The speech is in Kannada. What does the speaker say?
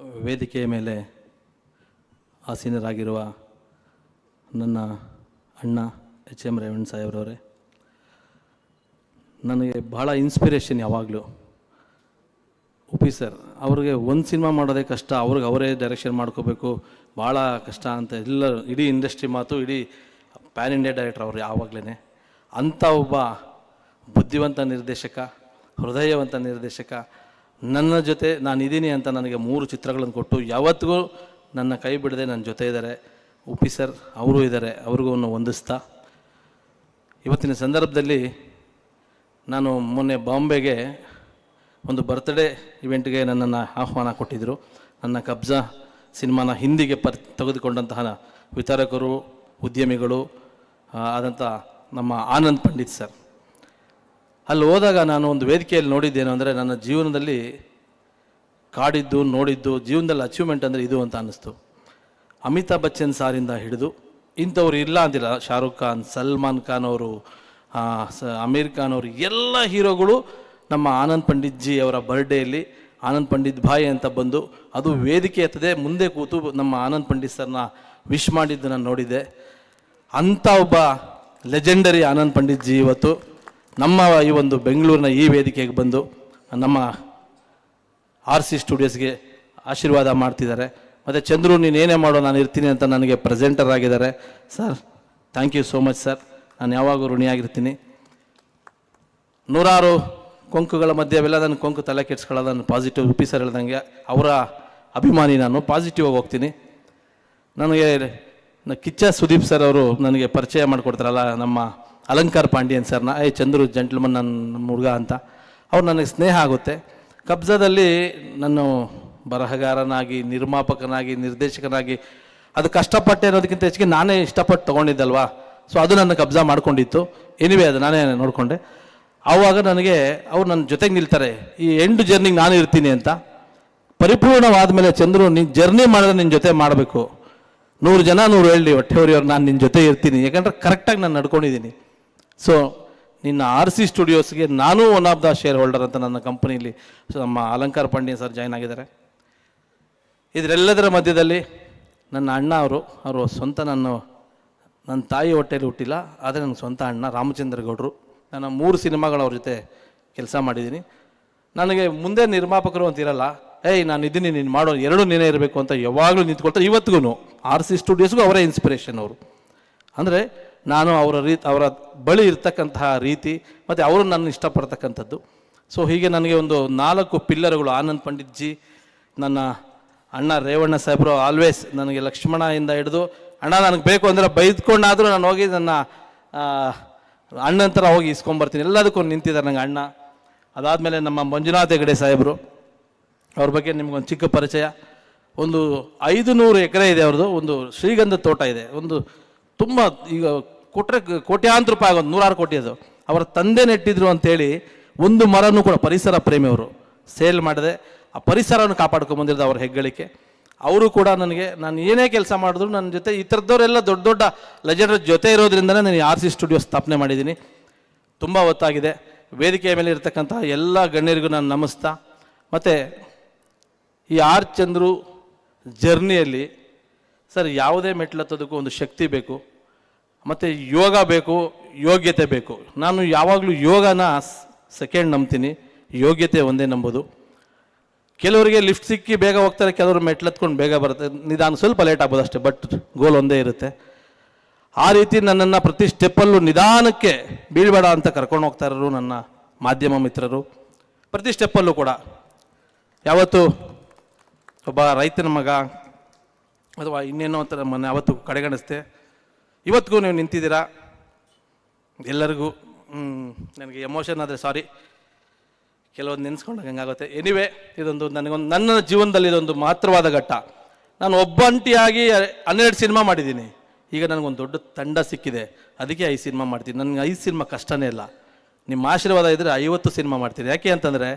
ವೇದಿಕೆಯ ಮೇಲೆ ಆಸೀನರಾಗಿರುವ ನನ್ನ ಅಣ್ಣ ಎಚ್ ಎಂ ರೇವಣ್ ಸಾಹೇಬ್ರವರೇ, ನನಗೆ ಭಾಳ ಇನ್ಸ್ಪಿರೇಷನ್ ಯಾವಾಗಲೂ. ಉಪಿ ಸರ್, ಅವ್ರಿಗೆ ಒಂದು ಸಿನಿಮಾ ಮಾಡೋದೇ ಕಷ್ಟ, ಅವ್ರಿಗೆ ಅವರೇ ಡೈರೆಕ್ಷನ್ ಮಾಡ್ಕೋಬೇಕು ಭಾಳ ಕಷ್ಟ ಅಂತ ಎಲ್ಲ ಇಡೀ ಇಂಡಸ್ಟ್ರಿ ಮಾತು, ಇಡೀ ಪ್ಯಾನ್ ಇಂಡಿಯಾ ಡೈರೆಕ್ಟರ್ ಅವರು ಯಾವಾಗಲೇ ಅಂಥ ಒಬ್ಬ ಬುದ್ಧಿವಂತ ನಿರ್ದೇಶಕ, ಹೃದಯವಂತ ನಿರ್ದೇಶಕ ನನ್ನ ಜೊತೆ ನಾನು ಇದ್ದೀನಿ ಅಂತ ನನಗೆ ಮೂರು ಚಿತ್ರಗಳನ್ನು ಕೊಟ್ಟು ಯಾವತ್ತಿಗೂ ನನ್ನ ಕೈ ಬಿಡದೆ ನನ್ನ ಜೊತೆ ಇದ್ದಾರೆ. ಉಪಿ ಸರ್ ಅವರು ಇದ್ದಾರೆ, ಅವ್ರಿಗೂ ಹೊಂದಿಸ್ತಾ ಇವತ್ತಿನ ಸಂದರ್ಭದಲ್ಲಿ ನಾನು ಮೊನ್ನೆ ಬಾಂಬೆಗೆ ಒಂದು ಬರ್ತ್ಡೇ ಇವೆಂಟ್ಗೆ ನನ್ನನ್ನು ಆಹ್ವಾನ ಕೊಟ್ಟಿದ್ದರು ನನ್ನ ಕಬ್ಜಾ ಸಿನಿಮಾನ ಹಿಂದಿಗೆ ಪರ್, ತೆಗೆದುಕೊಂಡಂತಹ ವಿತರಕರು, ಉದ್ಯಮಿಗಳು ಆದಂಥ ನಮ್ಮ ಆನಂದ್ ಪಂಡಿತ್ ಸರ್. ಅಲ್ಲಿ ಹೋದಾಗ ನಾನು ಒಂದು ವೇದಿಕೆಯಲ್ಲಿ ನೋಡಿದ್ದೇನು ಅಂದರೆ ನನ್ನ ಜೀವನದಲ್ಲಿ ಕಾಡಿದ್ದು, ನೋಡಿದ್ದು, ಜೀವನದಲ್ಲಿ ಅಚೀವ್ಮೆಂಟ್ ಅಂದರೆ ಇದು ಅಂತ ಅನ್ನಿಸ್ತು. ಅಮಿತಾಬ್ ಬಚ್ಚನ್ ಸಾರಿಂದ ಹಿಡಿದು ಇಂಥವ್ರು ಇಲ್ಲ ಅಂತಿಲ್ಲ. ಶಾರುಖ್ ಖಾನ್, ಸಲ್ಮಾನ್ ಖಾನ್ ಅವರು ಅಮೀರ್ ಖಾನ್ ಅವರು, ಎಲ್ಲ ಹೀರೋಗಳು ನಮ್ಮ ಆನಂದ್ ಪಂಡಿತ್ ಜಿ ಅವರ ಬರ್ಡೇಯಲ್ಲಿ ಆನಂದ್ ಪಂಡಿತ್ ಭಾಯ್ ಅಂತ ಬಂದು ಅದು ವೇದಿಕೆ ಎತ್ತದೆ ಮುಂದೆ ಕೂತು ನಮ್ಮ ಆನಂದ್ ಪಂಡಿತ್ ಸರ್ನ ವಿಶ್ ಮಾಡಿದ್ದು ನಾನು ಅಂಥ ಒಬ್ಬ ಲೆಜೆಂಡರಿ ಆನಂದ್ ಪಂಡಿತ್ ಜಿ ಇವತ್ತು. ನಮ್ಮ ಈ ಒಂದು ಬೆಂಗಳೂರಿನ ಈ ವೇದಿಕೆಗೆ ಬಂದು ನಮ್ಮ ಆರ್ ಸಿ ಸ್ಟುಡಿಯೋಸ್ಗೆ ಆಶೀರ್ವಾದ ಮಾಡ್ತಿದ್ದಾರೆ. ಮತ್ತು ಚಂದ್ರು ನೀನೇನೇ ಮಾಡೋ ನಾನು ಇರ್ತೀನಿ ಅಂತ ನನಗೆ ಪ್ರೆಸೆಂಟರ್ ಆಗಿದ್ದಾರೆ. Sir thank you so much sir ನಾನು ಯಾವಾಗೂ ಋಣಿಯಾಗಿರ್ತೀನಿ. ನೂರಾರು ಕೊಂಕುಗಳ ಮಧ್ಯೆ ಅವೆಲ್ಲ ನನ್ನ ಕೊಂಕು ತಲೆ ಕೆಡ್ಸ್ಕೊಳ್ಳೋದು, ನಾನು ಪಾಸಿಟಿವ್ ಉಪಿ ಸರ್ ಹೇಳ್ದಂಗೆ. ಅವರ ಅಭಿಮಾನಿ ನಾನು ಪಾಸಿಟಿವ್ ಆಗಿ ಹೋಗ್ತೀನಿ. ನನಗೆ ಕಿಚ್ಚ ಸುದೀಪ್ ಸರ್ ಅವರು ನನಗೆ ಪರಿಚಯ ಮಾಡಿಕೊಡ್ತಾರಲ್ಲ ನಮ್ಮ ಅಲಂಕಾರ್ ಪಾಂಡ್ಯನ್ ಸರ್ನ, ಏ ಚಂದ್ರು, ಜಂಟ್ಲ್ಮನ್ ನನ್ನ ಹುಡುಗ ಅಂತ. ಅವ್ರು ನನಗೆ ಸ್ನೇಹ ಆಗುತ್ತೆ. ಕಬ್ಜದಲ್ಲಿ ನಾನು ಬರಹಗಾರನಾಗಿ, ನಿರ್ಮಾಪಕನಾಗಿ, ನಿರ್ದೇಶಕನಾಗಿ, ಅದು ಕಷ್ಟಪಟ್ಟೆ ಅನ್ನೋದಕ್ಕಿಂತ ಹೆಚ್ಚಿಗೆ ನಾನೇ ಇಷ್ಟಪಟ್ಟು ತೊಗೊಂಡಿದ್ದಲ್ವಾ? ಸೊ ಅದು ನನ್ನ ಕಬ್ಜಾ ಮಾಡ್ಕೊಂಡಿತ್ತು. ಎನಿವೆ ಅದು ನಾನೇ ನೋಡಿಕೊಂಡೆ. ಆವಾಗ ನನಗೆ ಅವ್ರು ನನ್ನ ಜೊತೆಗೆ ನಿಲ್ತಾರೆ. ಈ ಎಂಡ್ ಜರ್ನಿಗೆ ನಾನು ಇರ್ತೀನಿ ಅಂತ. ಪರಿಪೂರ್ಣವಾದ ಮೇಲೆ ಚಂದ್ರು, ನೀನು ಜರ್ನಿ ಮಾಡಿದ್ರೆ ನಿನ್ನ ಜೊತೆ ಮಾಡಬೇಕು. ನೂರು ಜನ ನೂರು ಹೇಳಿ ಹೊಟ್ಟೆ ಹೊರಿಯವ್ರು ನಾನು ನಿನ್ನ ಜೊತೆ ಇರ್ತೀನಿ. ಯಾಕಂದ್ರೆ ಕರೆಕ್ಟಾಗಿ ನಾನು ನಡ್ಕೊಂಡಿದ್ದೀನಿ. ಸೊ ನಿನ್ನ ಆರ್ ಸಿ ಸ್ಟುಡಿಯೋಸ್ಗೆ ನಾನು one of the share holder ಅಂತ ನನ್ನ ಕಂಪನಿಲಿ ನಮ್ಮ ಅಲಂಕಾರ ಪಾಂಡ್ಯ ಸರ್ ಜಾಯ್ನ್ ಆಗಿದ್ದಾರೆ. ಇದರೆಲ್ಲದರ ಮಧ್ಯದಲ್ಲಿ ನನ್ನ ಅಣ್ಣ ಅವರು ಅವರು ಸ್ವಂತ ನನ್ನ ನನ್ನ ತಾಯಿ ಹೊಟ್ಟೆಯಲ್ಲಿ ಹುಟ್ಟಿಲ್ಲ, ಆದರೆ ನನ್ನ ಸ್ವಂತ ಅಣ್ಣ ರಾಮಚಂದ್ರ ಗೌಡರು. ನಾನು ಮೂರು ಸಿನಿಮಾಗಳು ಅವ್ರ ಜೊತೆ ಕೆಲಸ ಮಾಡಿದ್ದೀನಿ. ನನಗೆ ಮುಂದೆ ನಿರ್ಮಾಪಕರು ಅಂತ ಇರಲ್ಲ ಏಯ್, ನಾನು ಇದ್ದೀನಿ, ನೀನು ಮಾಡೋ ಎರಡು ನೀನೇ ಇರಬೇಕು ಅಂತ ಯಾವಾಗಲೂ ನಿಂತ್ಕೊಳ್ತಾರೆ. ಇವತ್ತಿಗೂ ಆರ್ ಸಿ ಸ್ಟುಡಿಯೋಸ್ಗೂ ಅವರೇ ಇನ್ಸ್ಪಿರೇಷನ್ ಅವರು. ಅಂದರೆ ನಾನು ಅವರ ರೀತಿ, ಅವರ ಬಳಿ ಇರ್ತಕ್ಕಂತಹ ರೀತಿ, ಮತ್ತು ಅವರು ನನ್ನ ಇಷ್ಟಪಡ್ತಕ್ಕಂಥದ್ದು. ಸೊ ಹೀಗೆ ನನಗೆ ಒಂದು ನಾಲ್ಕು ಪಿಲ್ಲರ್ಗಳು, ಆನಂದ್ ಪಂಡಿತ್ಜಿ, ನನ್ನ ಅಣ್ಣ ರೇವಣ್ಣ ಸಾಹೇಬರು ಆಲ್ವೇಸ್ ನನಗೆ ಲಕ್ಷ್ಮಣದಿಂದ ಹಿಡಿದು, ಅಣ್ಣ, ನನಗೆ ಬೇಕು ಅಂದರೆ ಬೈದ್ಕೊಂಡಾದರೂ ನಾನು ಹೋಗಿ ನನ್ನ ಅಣ್ಣನ ಥರ ಹೋಗಿ ಇಸ್ಕೊಂಬರ್ತೀನಿ. ಎಲ್ಲದಕ್ಕೂ ನಿಂತಿದ್ದಾರೆ ನನಗೆ ಅಣ್ಣ. ಅದಾದಮೇಲೆ ನಮ್ಮ ಮಂಜುನಾಥ್ ಹೆಗಡೆ ಸಾಹೇಬರು, ಅವ್ರ ಬಗ್ಗೆ ನಿಮ್ಗೊಂದು ಚಿಕ್ಕ ಪರಿಚಯ. ಒಂದು ಐದು ನೂರು ಎಕರೆ ಇದೆ ಅವ್ರದ್ದು, ಒಂದು ಶ್ರೀಗಂಧ ತೋಟ ಇದೆ. ಒಂದು ತುಂಬ ಈಗ ಕೊಟ್ಟರೆ ಕೋಟ್ಯಾಂತರ ರೂಪಾಯಿ ಆಗೋದು, ನೂರಾರು ಕೋಟಿ ಅದು. ಅವರ ತಂದೆ ನೆಟ್ಟಿದ್ರು ಅಂತೇಳಿ ಒಂದು ಮರನೂ ಕೂಡ, ಪರಿಸರ ಪ್ರೇಮಿಯವರು ಸೇಲ್ ಮಾಡಿದೆ. ಆ ಪರಿಸರವನ್ನು ಕಾಪಾಡ್ಕೊಂಡು ಬಂದಿರೋದು ಅವ್ರ ಹೆಗ್ಗಳಿಕೆ. ಅವರು ಕೂಡ ನನಗೆ, ನಾನು ಏನೇ ಕೆಲಸ ಮಾಡಿದ್ರು ನನ್ನ ಜೊತೆ, ಈ ಥರದವರೆಲ್ಲ ದೊಡ್ಡ ದೊಡ್ಡ ಲೆಜೆಂಡರ್ ಜೊತೆ ಇರೋದ್ರಿಂದನೇ ನಾನು ಆರ್ ಸಿ ಸ್ಟುಡಿಯೋ ಸ್ಥಾಪನೆ ಮಾಡಿದ್ದೀನಿ. ತುಂಬ ಹೊತ್ತಾಗಿದೆ. ವೇದಿಕೆಯ ಮೇಲೆ ಇರತಕ್ಕಂಥ ಎಲ್ಲ ಗಣ್ಯರಿಗೂ ನಾನು ನಮಸ್ತಾ. ಮತ್ತು ಈ ಆರ್ ಚಂದ್ರು ಜರ್ನಿಯಲ್ಲಿ ಸರ್, ಯಾವುದೇ ಮೆಟ್ಲತ್ತೋದಕ್ಕೂ ಒಂದು ಶಕ್ತಿ ಬೇಕು, ಮತ್ತು ಯೋಗ ಬೇಕು, ಯೋಗ್ಯತೆ ಬೇಕು. ನಾನು ಯಾವಾಗಲೂ ಯೋಗನ ಸೆಕೆಂಡ್ ನಂಬ್ತೀನಿ. ಯೋಗ್ಯತೆ ಒಂದೇ ನಂಬೋದು. ಕೆಲವರಿಗೆ ಲಿಫ್ಟ್ ಸಿಕ್ಕಿ ಬೇಗ ಹೋಗ್ತಾರೆ, ಕೆಲವರು ಮೆಟ್ಲತ್ಕೊಂಡು ಬೇಗ ಬರುತ್ತೆ. ನಿಧಾನ ಸ್ವಲ್ಪ ಲೇಟ್ ಆಗ್ಬೋದು ಅಷ್ಟೇ, ಬಟ್ ಗೋಲ್ ಒಂದೇ ಇರುತ್ತೆ. ಆ ರೀತಿ ನನ್ನನ್ನು ಪ್ರತಿ ಸ್ಟೆಪ್ಪಲ್ಲೂ ನಿಧಾನಕ್ಕೆ ಬೀಳ್ಬೇಡ ಅಂತ ಕರ್ಕೊಂಡು ಹೋಗ್ತಾ ಇರೋರು ನನ್ನ ಮಾಧ್ಯಮ ಮಿತ್ರರು. ಪ್ರತಿ ಸ್ಟೆಪ್ಪಲ್ಲೂ ಕೂಡ. ಯಾವತ್ತು ಒಬ್ಬ ರೈತನ ಮಗ ಅಥವಾ ಇನ್ನೇನೋ ಥರ ಮನೆ ಅವತ್ತು ಕಡೆಗಣಿಸ್ತೆ ಇವತ್ತಿಗೂ ನೀವು ನಿಂತಿದ್ದೀರಾ? ಎಲ್ಲರಿಗೂ ನನಗೆ ಎಮೋಷನ್ ಆದರೆ ಸಾರಿ. ಕೆಲವೊಂದು ನೆನೆಸ್ಕೊಂಡಾಗ ಹಂಗಾಗುತ್ತೆ. ಎನಿವೆ ಇದೊಂದು ನನಗೊಂದು, ನನ್ನ ಜೀವನದಲ್ಲಿ ಇದೊಂದು ಮಾತ್ರವಾದ ಘಟ್ಟ. ನಾನು ಒಬ್ಬಂಟಿಯಾಗಿ ಹನ್ನೆರಡು ಸಿನಿಮಾ ಮಾಡಿದ್ದೀನಿ. ಈಗ ನನಗೊಂದು ದೊಡ್ಡ ತಂಡ ಸಿಕ್ಕಿದೆ. ಅದಕ್ಕೆ ಐದು ಸಿನಿಮಾ ಮಾಡ್ತೀನಿ. ನನಗೆ ಐದು ಸಿನಿಮಾ ಕಷ್ಟನೇ ಇಲ್ಲ. ನಿಮ್ಮ ಆಶೀರ್ವಾದ ಇದ್ದರೆ ಐವತ್ತು ಸಿನಿಮಾ ಮಾಡ್ತೀನಿ ಯಾಕೆ ಅಂತಂದರೆ